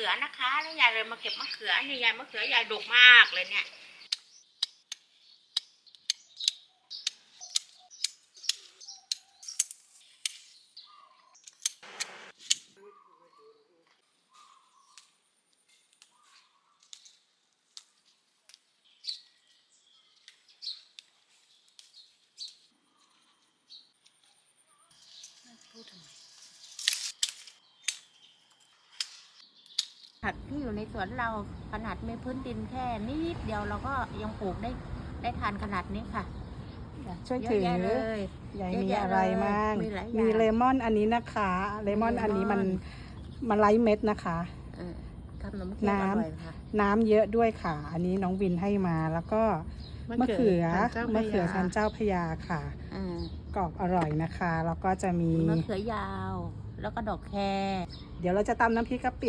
ขือนะคะแล้วยายเลยมาเก็บมะเขือนี่ยายมะเขือยายดกมากเลยเนี่ย ผักที่อยู่ในสวนเราขนาดมีพื้นดินแค่นิดเดียวเราก็ยังปลูกได้ได้ทานขนาดนี้ค่ะช่วยเยอะถือแยะเลยยายเยอะมีแยะอะไรเลยบ้างมีหลายอย่างมีเลมอนอันนี้นะคะเลมอนมีเลมอนอันนี้มันมันไร้เม็ดนะคะเออทำขนมเค้กน้ำอร่อยค่ะน้ำเยอะด้วยค่ะ อันนี้น้องวินให้มาแล้วก็มะเขือมะเขือพันเจ้าพระยาค่ะเออกรอบอร่อยนะคะ แล้วก็จะมีมะเขือยาว แล้วก็ดอกแครเดี๋ยวเราจะตำน้ำพริกกะปิ